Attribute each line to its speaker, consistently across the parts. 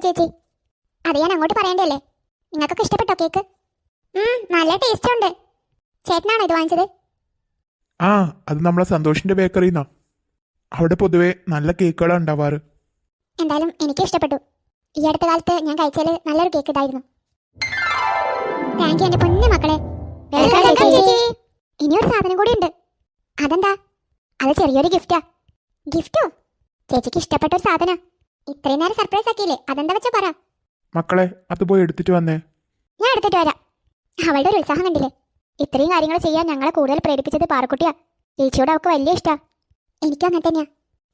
Speaker 1: ഉണ്ട് ചേച്ചി. അത് ഞാൻ അങ്ങോട്ട് പറയണ്ടല്ലേ നിങ്ങൾക്കൊക്കെ ഇഷ്ടപ്പെട്ടോ കേക്ക്? നല്ല ടേസ്റ്റ് ഉണ്ട്. ചേട്ടനാണോ ഇത് വാങ്ങിച്ചത്?
Speaker 2: ആ അത് നമ്മളെ സന്തോഷിന്റെ ബേക്കറിന്നാ. അവിടെ പൊതുവെ നല്ല കേക്കുകളാണ് ഉണ്ടാവാറ്.
Speaker 1: എന്തായാലും എനിക്ക് ഇഷ്ടപ്പെട്ടു. ഈ അടുത്ത കാലത്ത് ഞാൻ കഴിച്ചാൽ നല്ലൊരു കേക്ക് ഇതായിരുന്നു. താങ്ക് യു എന്റെ പൊന്നു മക്കളെ. ഇനിയൊരു സാധനം കൂടി ഉണ്ട്. അതെന്താ? അത് ചെറിയൊരു ഗിഫ്റ്റാ ഗിഫ്റ്റോ ചേച്ചിക്ക് ഇഷ്ടപ്പെട്ട ഒരു സാധന. ഇത്രയും നേരം സർപ്രൈസ് ആക്കിയില്ലേ? അതെന്താ വെച്ചാ പറ.
Speaker 2: മക്കളെ അത് പോയി എടുത്തിട്ട് വന്നേ.
Speaker 1: ഞാൻ എടുത്തിട്ട് വരാം. അവളുടെ ഒരു ഉത്സാഹം കണ്ടില്ലേ? ഇത്രയും കാര്യങ്ങൾ ചെയ്യാൻ ഞങ്ങളെ കൂടുതൽ പ്രേരിപ്പിച്ചത് പാറക്കുട്ടിയാ. ചേച്ചിയോട് അവൾക്ക് വലിയ ഇഷ്ടാ. എനിക്കും അങ്ങനെ തന്നെയാ.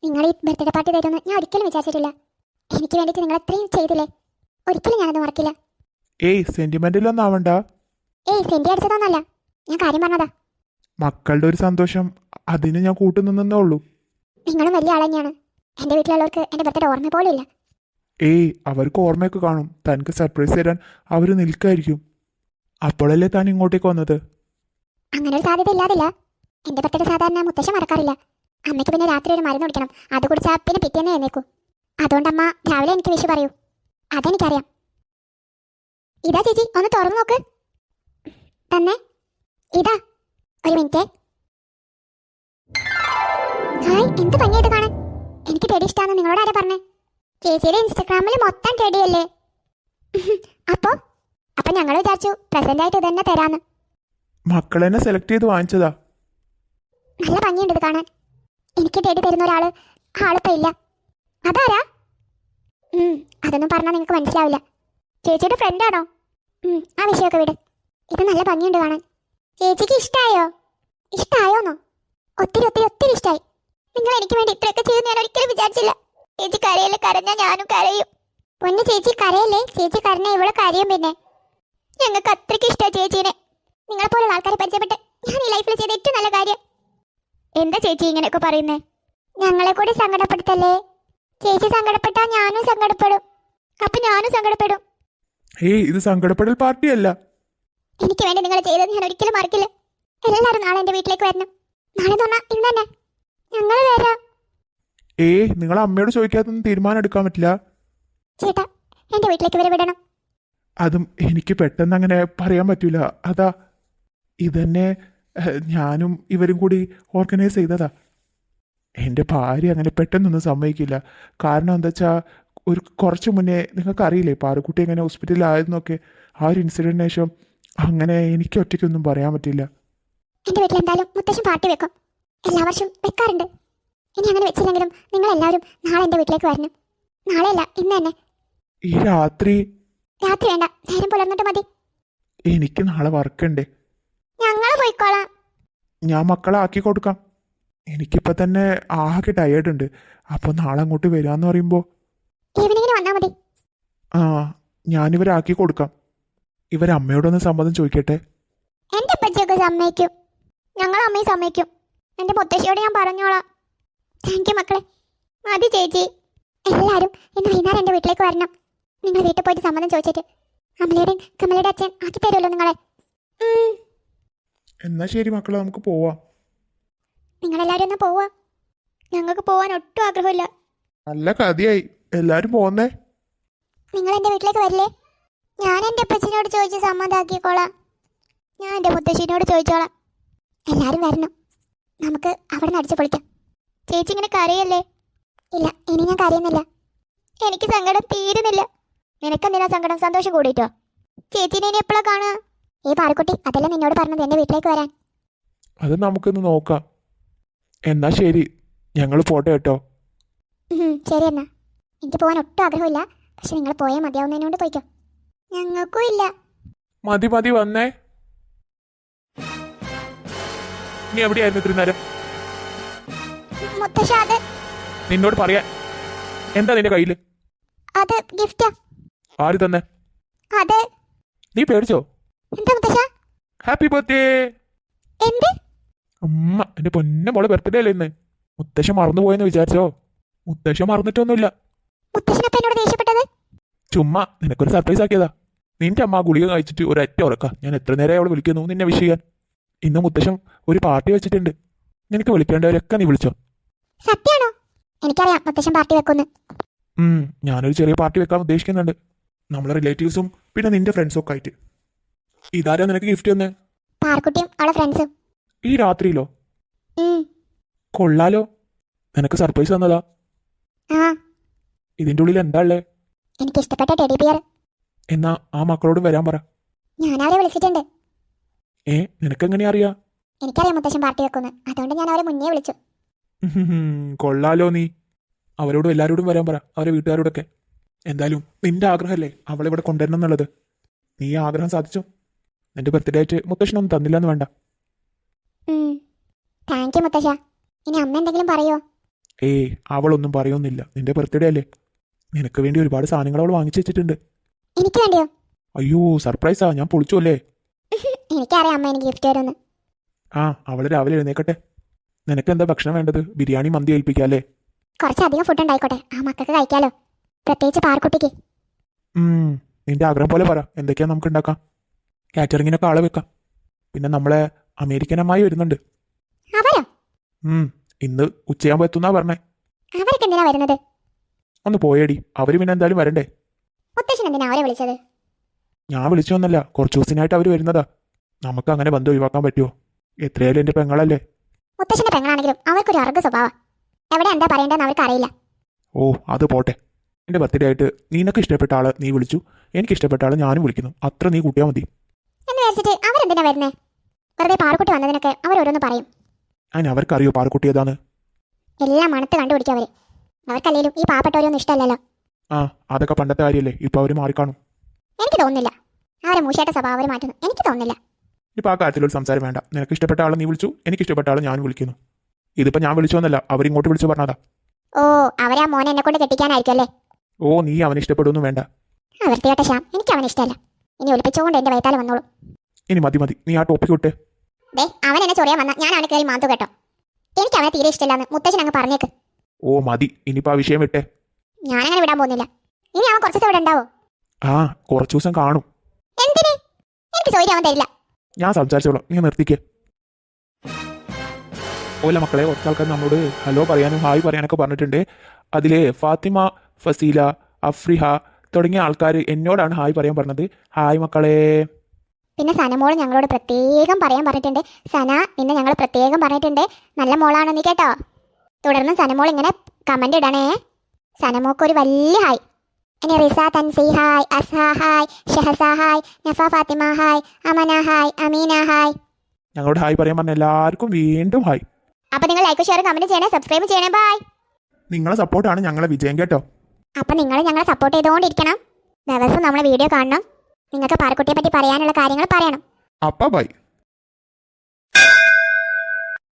Speaker 1: നിങ്ങൾ ഈ ബർത്ത്ഡേ പാർട്ടി തരുമെന്ന് ഞാൻ ഒരിക്കലും വിചാരിച്ചിട്ടില്ല. എനിക്ക് വേണ്ടിയിട്ട് നിങ്ങൾ അത്രയും ചെയ്തില്ലേ? ഒരിക്കലും ഞാനത് മറക്കില്ല.
Speaker 2: ഏയ് സെന്റിമെന്റിലൊന്നും ആവണ്ട.
Speaker 1: ഏയ് സെന്റി അടിച്ചതൊന്നല്ല ഞാൻ കാര്യം പറഞ്ഞതാ.
Speaker 2: മക്കളുടെ ഒരു സന്തോഷം അതിന് ഞാൻ കൂട്ടുനിന്നേ ഉള്ളൂ.
Speaker 1: നിങ്ങളും വലിയ ആൾ തന്നെയാണ്. എന്റെ വീട്ടിലുള്ളവർക്ക് എന്റെ ബർത്ത്ഡേ ഓർമ്മ പോലും ഇല്ല
Speaker 2: ഏയ് അവർക്ക് ഓർമ്മയൊക്കെ കാണും. തനിക്ക് സർപ്രൈസ് തരാൻ അവർ നിൽക്കായിരിക്കും. അപ്പോഴല്ലേ താൻ ഇങ്ങോട്ടേക്ക് വന്നത്?
Speaker 1: അങ്ങനെ ഒരു സാധ്യത ഇല്ലാതില്ല. എന്റെ ബർത്ത്ഡേ സാധാരണ മുത്തശ്ശ മറക്കാറില്ല. അമ്മയ്ക്ക് പിന്നെ രാത്രി ഒരു മരുന്ന് കുടിക്കണം. അത് കുടിച്ചാൽ പിന്നെ പിറ്റേന്ന് എഴുന്നേക്കൂ അതുകൊണ്ട് അമ്മ രാവിലെ എനിക്ക് വിഷു പറയൂ. അതെനിക്കറിയാം. ഇതാ ചേച്ചി ഒന്ന് തുറന്നു നോക്ക്. തന്നെ. ഇതാ. ഒരു മിനിറ്റ്. ഹായ് എന്ത് ഭംഗിയായിട്ട് കാണാൻ. എനിക്ക് ടെഡി ഇഷ്ടമാണ് നിങ്ങളോട് ആരാ പറഞ്ഞേ? ചേച്ചിയുടെ ഇൻസ്റ്റഗ്രാമിൽ മൊത്തം ടെഡിയല്ലേ അപ്പോ? അപ്പൊ ഞങ്ങൾ വിചാരിച്ചു പ്രസന്റ് ആയിട്ട് ഇതന്നെ തരാന്ന്.
Speaker 2: മക്കളെന്നെ സെലക്ട് ചെയ്ത് വാങ്ങിച്ചതാ.
Speaker 1: നല്ല ഭംഗിയുണ്ട് ഇത് കാണാൻ. എനിക്ക് ടെഡി തരുന്ന ഒരാൾ ആളിപ്പോ ഇല്ല. അതാരാ? അതൊന്നും പറഞ്ഞാൽ നിങ്ങൾക്ക് മനസ്സിലാവില്ല. ചേച്ചിയുടെ ഫ്രണ്ടാണോ ഉം, ആ വിഷയമൊക്കെ വിട്. ഇത് നല്ല ഭംഗിയുണ്ട് കാണാൻ. ചേച്ചിക്ക് ഇഷ്ടായോ? ഇഷ്ടായോന്നോ? ഒത്തിരി ഒത്തിരി ഒത്തിരി ഇഷ്ടായി. നിങ്ങൾ എനിക്ക് വേണ്ടി ഇത്രയൊക്കെ ചെയ്ത് ഞാൻ ഒരിക്കലും വിചാരിച്ചില്ല. ചേച്ചി കരയല്ലേ? കരഞ്ഞാൽ ഞാനും കരയും. പൊന്നു ചേച്ചി കരയല്ലേ? ചേച്ചി കരഞ്ഞ ഇവിടെ കരയും പിന്നെ. ഞങ്ങൾക്ക് അത്രയ്ക്ക് ഇഷ്ടമാണ് ചേച്ചീനെ. നിങ്ങളെ പോലുള്ള ആൾക്കാരെ പരിചയപ്പെട്ട് ഞാൻ ഈ ലൈഫിൽ ചെയ്ത ഏറ്റവും നല്ല കാര്യം. എന്താ ചേച്ചി ഇങ്ങനെയൊക്കെ പറയുന്നേ? ഞങ്ങളെ കൂടി സങ്കടപ്പെടുത്തല്ലേ? ചേച്ചി സങ്കടപ്പെട്ടാ ഞാനും സങ്കടപ്പെടും. അപ്പൊ ഞാനും സങ്കടപ്പെടും.
Speaker 2: ഏയ് ഇത് സങ്കടപ്പെടൽ പാർട്ടിയല്ല.
Speaker 1: എനിക്ക് വേണ്ടി നിങ്ങൾ ചെയ്തത് ഞാൻ ഒരിക്കലും മറക്കില്ല. എല്ലാവരും നാളെ എന്റെ വീട്ടിലേക്ക് വരണം. നാളെ തന്നെ ഇന്ന് തന്നെ. ഞങ്ങൾ വരാം.
Speaker 2: ഏ നിങ്ങൾ അമ്മയോട് ചോദിക്കാത്തൊന്നും തീരുമാനം എടുക്കാൻ പറ്റില്ല?
Speaker 1: ചേട്ടാ എന്റെ വീട്ടിലേക്ക് വരെ വിടണം.
Speaker 2: അതും എനിക്ക് പെട്ടെന്ന് അങ്ങനെ പറയാൻ പറ്റൂല. അതാ ഇതന്നെ ഞാനും ഇവരും കൂടി ഓർഗനൈസ് ചെയ്തതാ. എന്റെ ഭാര്യ അങ്ങനെ പെട്ടെന്നൊന്നും സമ്മതിക്കില്ല. കാരണം എന്താ വെച്ചാൽ ഒരു കുറച്ച് മുന്നേ നിങ്ങൾക്ക് അറിയില്ലേ പാറക്കുട്ടി എങ്ങനെ ഹോസ്പിറ്റലിലായിരുന്നൊക്കെ ആ ഒരു ഇൻസിഡന്റിന് ശേഷം അങ്ങനെ എനിക്ക് ഒറ്റയ്ക്കൊന്നും പറയാൻ പറ്റില്ല.
Speaker 1: എന്റെ വീട്ടിൽ എന്തായാലും മുത്തശ്ശൻ പാർട്ടി വെക്കും. എല്ലാ വർഷവും വെക്കാറുണ്ട്. ഇനി അങ്ങനെ വെച്ചില്ലെങ്കിലും നിങ്ങൾ എല്ലാവരും നാളെ എന്റെ വീട്ടിലേക്ക് വരണം. നാളെയല്ല ഇന്ന് തന്നെ.
Speaker 2: ഈ രാത്രി?
Speaker 1: രാത്രി വേണ്ട നേരം പുലർന്നിട്ട് മതി.
Speaker 2: എനിക്ക് നാളെ വർക്ക് ഉണ്ട്
Speaker 1: ഞങ്ങൾ പോയിക്കോളാം.
Speaker 2: ഞാൻ മക്കളെ ആക്കി കൊടുക്കാം. എനിക്കിപ്പ തന്നെ ആകെ ടയേർഡ് ഉണ്ട്. അപ്പൊ നാളെ അങ്ങോട്ട് വരാന്ന് പറയുമ്പോ?
Speaker 1: ഈവനിങ്ങിന് വന്നാ മതി.
Speaker 2: ആ ഞാനിവരാക്കി കൊടുക്കാം. ഇവരമ്മയോടൊന്ന് സമ്മതം ചോദിക്കട്ടെ?
Speaker 1: എന്റെ അപ്പച്ചിയൊക്കെ സമ്മതിക്കും. ഞങ്ങൾ അമ്മയും സമ്മതിക്കും. എന്റെ മുത്തശ്ശിയോട് ഞാൻ പറഞ്ഞോളാം. താങ്ക് യു മക്കളെ. മതി ചേച്ചി. എല്ലാവരും ഇന്ന് വൈകുന്നേരം എന്റെ വീട്ടിലേക്ക് വരണം. നിങ്ങൾ വീട്ടിൽ പോയിട്ട് സമ്മതം ചോദിച്ചിട്ട്. അമലയുടെയും കമലയുടെ അച്ഛൻ ആക്കി തരുമല്ലോ നിങ്ങളെ.
Speaker 2: എന്നാ ശരി മക്കളെ നമുക്ക് പോവാം.
Speaker 1: നിങ്ങളെല്ലാവരും ഒന്ന് പോവാം. ഞങ്ങൾക്ക് പോവാൻ ഒട്ടും ആഗ്രഹമില്ല.
Speaker 2: നല്ല കഥയായി. എല്ലാവരും പോന്നേ.
Speaker 1: നിങ്ങൾ എന്റെ വീട്ടിലേക്ക് വരില്ലേ? ഞാൻ എന്റെ അപ്പച്ചനോട് ചോദിച്ച് സമ്മതാക്കിക്കോളാം. ഞാൻ എന്റെ മുത്തശ്ശിനോട് ചോദിച്ചോളാം. എല്ലാവരും വരണം. നമുക്ക് അവിടെ നിന്ന് അടിച്ചു പൊളിക്കാം. ചേച്ചി ഇങ്ങനെ കരയല്ലേ? ഇല്ല ഇനി ഞാൻ കരയുന്നില്ല. എനിക്ക് സങ്കടം തീരുന്നില്ല. നിനക്കെന്തിനാ സങ്കടം സന്തോഷം കൂടിയിട്ടോ? ചേച്ചിനെ ഇനി എപ്പോഴാ കാണുക? ഈ പാറക്കുട്ടി അതല്ല നിന്നോട് പറഞ്ഞത് എന്റെ വീട്ടിലേക്ക് വരാൻ?
Speaker 2: അത് നമുക്കൊന്ന് നോക്കാം. എന്നാ ശരി ഞങ്ങൾ പോട്ടെ കേട്ടോ.
Speaker 1: ശരി എന്നാ. എനിക്ക് പോകാൻ ഒട്ടും ആഗ്രഹമില്ല. പക്ഷെ നിങ്ങൾ പോയാൽ മതിയാവുന്നതിനോട് പോയിക്കോ. ഞങ്ങൾക്കും ഇല്ല.
Speaker 2: മതി മതി വന്നേ. നീ എവിടെയായിരുന്നു ഇത്രയും നേരം? നിന്നോട് പറയാൻ. എന്താ നിന്റെ കയ്യിൽ?
Speaker 1: അത് ഗിഫ്റ്റാ
Speaker 2: ആര് തന്നെ?
Speaker 1: അതെ
Speaker 2: നീ പേടിച്ചോ?
Speaker 1: എന്താ മുത്തശ്ശ?
Speaker 2: ഹാപ്പി ബർത്ത്ഡേ
Speaker 1: എന്ത്?
Speaker 2: അമ്മ എന്റെ പൊന്നെ മോളെ ബർത്ത്ഡേ അല്ലേ ഇന്ന് മുത്തശ്ശ മറന്നുപോയെന്ന് വിചാരിച്ചോ? മുത്തശ്ശ മറന്നിട്ടൊന്നുമില്ല. ചുമ്മാ നിനക്കൊരു സർപ്രൈസ് ആക്കിയതാ. നിന്റെ അമ്മ ഗുളിക കഴിച്ചിട്ട് ഒരു ഒരൊറ്റ ഉറക്ക. ഞാൻ എത്ര നേരം അവളെ വിളിക്കുന്നു നിന്നെ വിഷ് ചെയ്യാൻ ഇന്ന് മുത്തശ്ശൻ ഒരു പാർട്ടി വെച്ചിട്ടുണ്ട്. നിനക്ക് വിളിക്കേണ്ടവരൊക്കെ നീ വിളിച്ചോ.
Speaker 1: സത്യാണോ എനിക്കറിയാം മുത്തശ്ശൻ പാർട്ടി വെക്കുന്നു
Speaker 2: ഞാനൊരു ചെറിയ പാർട്ടി വെക്കാൻ ഉദ്ദേശിക്കുന്നുണ്ട്. നമ്മളെ റിലേറ്റീവ്സും പിന്നെ നിന്റെ ഫ്രണ്ട്സും ഒക്കെ ആയിട്ട്. ഇതാരാ നിനക്ക് ഗിഫ്റ്റ് തന്നെ?
Speaker 1: പാർക്കുട്ടിയും അവളെ ഫ്രണ്ട്സും
Speaker 2: ഈ രാത്രിയിലോ? കൊള്ളാലോ. നിനക്ക് സർപ്രൈസ് തന്നതാ. ഇതിന്റെ ഉള്ളിൽ എന്താ ഉള്ളേ?
Speaker 1: എനിക്ക് ഇഷ്ടപ്പെട്ട ടെഡി ബിയർ
Speaker 2: എന്നാ ആ മക്കളോട് വരാൻ പറ.
Speaker 1: ഞാൻ അവരെ വിളിച്ചിട്ടുണ്ട്.
Speaker 2: ഏ നിനക്കെങ്ങനെ അറിയാ?
Speaker 1: എനിക്കറിയാം മുത്തശ്ശൻ പാർട്ടി വെക്കുന്നു അതുകൊണ്ട് ഞാൻ അവരെ മുന്നേ വിളിച്ചു.
Speaker 2: കൊള്ളാലോ നീ. അവരോടും എല്ലാവരോടും വരാൻ പറ. അവരെ വീട്ടുകാരോടൊക്കെ. എന്തായാലും നിന്റെ ആഗ്രഹമല്ലേ അവളെ ഇവിടെ കൊണ്ടുവരണം എന്നുള്ളത്? നീ ആഗ്രഹം സാധിച്ചു? നിന്റെ ബർത്ത്ഡേ ആയിട്ട് മുത്തശ്ശനൊന്നും തന്നില്ലെന്ന് വേണ്ട.
Speaker 1: താങ്ക് യു മുത്തശ്ശ. ഇനി അമ്മ എന്തെങ്കിലും പറയോ?
Speaker 2: ഏയ് അവളൊന്നും പറയൊന്നുമില്ല. നിന്റെ ബർത്ത്ഡേ അല്ലേ? നിനക്ക് വേണ്ടി ഒരുപാട് സാധനങ്ങൾ അവൾ വാങ്ങിച്ചു വെച്ചിട്ടുണ്ട്.
Speaker 1: എനിക്ക് വേണ്ടിയോ?
Speaker 2: അയ്യോ സർപ്രൈസാ ഞാൻ പൊളിച്ചു അല്ലേ?
Speaker 1: എനിക്കറിയാം അമ്മ എനിക്ക് ഗിഫ്റ്റ് തരുമെന്ന്.
Speaker 2: ആ അവൾ രാവിലെ എഴുന്നേക്കട്ടെ. നിനക്ക് എന്താ ഭക്ഷണം വേണ്ടത്? ബിരിയാണി മന്തി ഏൽപ്പിക്കാല്ലേ?
Speaker 1: കുറച്ചധികം ഫുഡ് ഉണ്ടായിക്കോട്ടെ. ആ മക്കൾക്ക് കഴിക്കാലോ. പ്രത്യേകിച്ച് പാർക്കുട്ടിക്ക്
Speaker 2: നിന്റെ ആഗ്രഹം പോലെ പറ. എന്തൊക്കെയാ നമുക്ക് ഉണ്ടാക്കാം? കാറ്ററിങ്ങിനൊക്കെ ആളെ വെക്കാം. പിന്നെ നമ്മളെ അമേരിക്കൻ അമ്മായി വരുന്നുണ്ട്.
Speaker 1: അവരോ?
Speaker 2: ഇന്ന് ഉച്ചയാകുമ്പോ എത്തുന്നാ പറഞ്ഞേ.
Speaker 1: അവരൊക്കെ എന്തിനാ വരുന്നത്?
Speaker 2: ഒന്ന് പോയേടി. അവർ പിന്നെ എന്തായാലും വരണ്ടേ?
Speaker 1: മുത്തശ്ശൻ എന്തിനാ അവരെ വിളിച്ചത്?
Speaker 2: ഞാൻ വിളിച്ചൊന്നല്ല കുറച്ചു ദിവസത്തിനായിട്ട് അവർ വരുന്നതാ. നമുക്ക് അങ്ങനെ ബന്ധം ഒഴിവാക്കാൻ പറ്റുമോ എത്രയായാലും എന്റെ പെങ്ങളല്ലേ?
Speaker 1: മുത്തശ്ശന്റെ പെങ്ങളാണെങ്കിലും അവർക്കൊരു അർഗ സ്വഭാവം. എവിടെ എന്താ പറയേണ്ടതെന്ന് അവർക്ക് അറിയില്ല
Speaker 2: ഓ അത് പോട്ടെ. എന്റെ ബർത്ത്ഡേ ആയിട്ട് നിനക്ക് ഇഷ്ടപ്പെട്ട ആളെ നീ വിളിച്ചു. എനിക്ക് ഇഷ്ടപ്പെട്ട ആളെ ഞാനും വിളിക്കുന്നു. അത്ര നീ കൂട്ടിയാൽ മതി.
Speaker 1: എന്ന് വിചാരിച്ചിട്ട് അവരെന്തിനാ വരുന്നേ? വെറുതെ പാറക്കുട്ടി വന്നതിനൊക്കെ അവർ ഓരോന്ന് പറയും.
Speaker 2: അതിന് അവർക്കറിയോ പാറക്കുട്ടി ഏതാണ്?
Speaker 1: എല്ലാം മണത്ത് കണ്ടുപിടിക്കും അവർ. അവർക്കല്ലേലും ഈ പാവപ്പെട്ടവരൊന്നും ഇഷ്ടമല്ലല്ലോ.
Speaker 2: ആ അതൊക്കെ പണ്ടത്തെ കാര്യമല്ലേ ഇപ്പോൾ അവർ മാറിക്കാണും.
Speaker 1: എനിക്ക് തോന്നുന്നില്ല. അവരെ മൂശയുടെ സ്വഭാവം അവർ മാറ്റുന്നു? എനിക്ക് തോന്നുന്നില്ല.
Speaker 2: ഇപ്പൊ ആ കാര്യത്തിലൊരു സംസാരം വേണ്ട. നിനക്ക് ഇഷ്ടപ്പെട്ട ആളെ നീ വിളിച്ചു എനിക്ക് ഇഷ്ടപ്പെട്ട ആളെ ഞാൻ വിളിക്കുന്നു. ഇതിപ്പോ ഞാൻ വിളിച്ചോന്നല്ല അവരിങ്ങോട്ട് വിളിച്ചു പറഞ്ഞതാ.
Speaker 1: ഓ അവരാ ആ മോനെ എന്നെ കൊണ്ട് കെട്ടിക്കാനായിരിക്കും അല്ലേ?
Speaker 2: ഓ നീ അവനെ ഇഷ്ടപ്പെടുന്നു വേണ്ട.
Speaker 1: വൃത്തികെട്ട ശ്യാം എനിക്ക് അവനെ ഇഷ്ടമല്ല. ഇനി ഒളിപ്പിച്ചുകൊണ്ട് എന്റെ വയറ്റാലെ വന്നോളൂ.
Speaker 2: ഇനി മതി മതി. നീ ആ ടോപ്പിക്ക് വിട്ട്.
Speaker 1: ദേ അവൻ എന്നെ ചൊറിയാൻ വന്ന ഞാൻ അവനെ കയറി മാന്തു കേട്ടോ. എനിക്ക് അവനെ തീരെ ഇഷ്ടമില്ലാന്ന് മുത്തശ്ശൻ അങ്ങ് പറഞ്ഞേക്ക്.
Speaker 2: ഓ മതി. ഇനിയിപ്പോ ആ വിഷയം വിട്ടേ.
Speaker 1: അങ്ങനെ വിടാൻ പോകുന്നില്ല. ഇനി അവൻ കുറച്ച് ദിവസം ഇവിടെ ഉണ്ടാവോ?
Speaker 2: ആ കുറച്ചു ദിവസം കാണും.
Speaker 1: എന്തിന്? എനിക്ക് അവൻ തരില്ല
Speaker 2: ഞാൻ സംസാരിച്ചോളാം. നീ നിർത്തിക്കേ. ഓല മക്കളെ കുറച്ച് ആൾക്കാർ നമ്മളോട് ഹലോ പറയാനും ഹായ് പറയാനൊക്കെ പറഞ്ഞിട്ടുണ്ട്. അതിലെ ഫാത്തിമ ഫസീല അഫ്രിഹ തുടങ്ങിയ ആൾക്കാർ എന്നോടാണ് ഹായ് പറയാൻ പറഞ്ഞത്. ഹായ് മക്കളെ.
Speaker 1: പിന്നെ സനമോൾ ഞങ്ങളോട് പ്രത്യേകം പറയാൻ പറഞ്ഞിട്ടുണ്ട്. സന നിന്നെ ഞങ്ങൾ പ്രത്യേകം പറഞ്ഞിട്ടുണ്ട്. നല്ല മോളാണെന്ന് കേട്ടോ. തുടർന്ന് സനമോൾ ഇങ്ങനെ കമന്റ് ഇടണേ. സനമോക്ക് ഒരു വലിയ ഹായ്. ഇനി Riza Thanzi hi Azha hi Shahsa hi Nafa Fathima hi Amana hi Ameena hi
Speaker 2: ഞങ്ങളോട് ഹായ് പറയാൻ പറഞ്ഞ എല്ലാവർക്കും വീണ്ടും ഹായ്.
Speaker 1: അപ്പൊ നിങ്ങൾ ലൈക്ക് ഷെയർ കമന്റ് ചെയ്യണേ സബ്സ്ക്രൈബ് ചെയ്യണേ ബൈ
Speaker 2: നിങ്ങളെ സപ്പോർട്ടാണ് ഞങ്ങളെ വിജയം കേട്ടോ.
Speaker 1: അപ്പൊ നിങ്ങൾ ഞങ്ങളെ സപ്പോർട്ട് ചെയ്തുകൊണ്ടിരിക്കണം ദിവസം നമ്മളെ വീഡിയോ കാണണം. നിങ്ങൾക്ക് പാറക്കുട്ടിയെ പറ്റി പറയാനുള്ള കാര്യങ്ങൾ പറയണം.
Speaker 2: അപ്പ ബൈ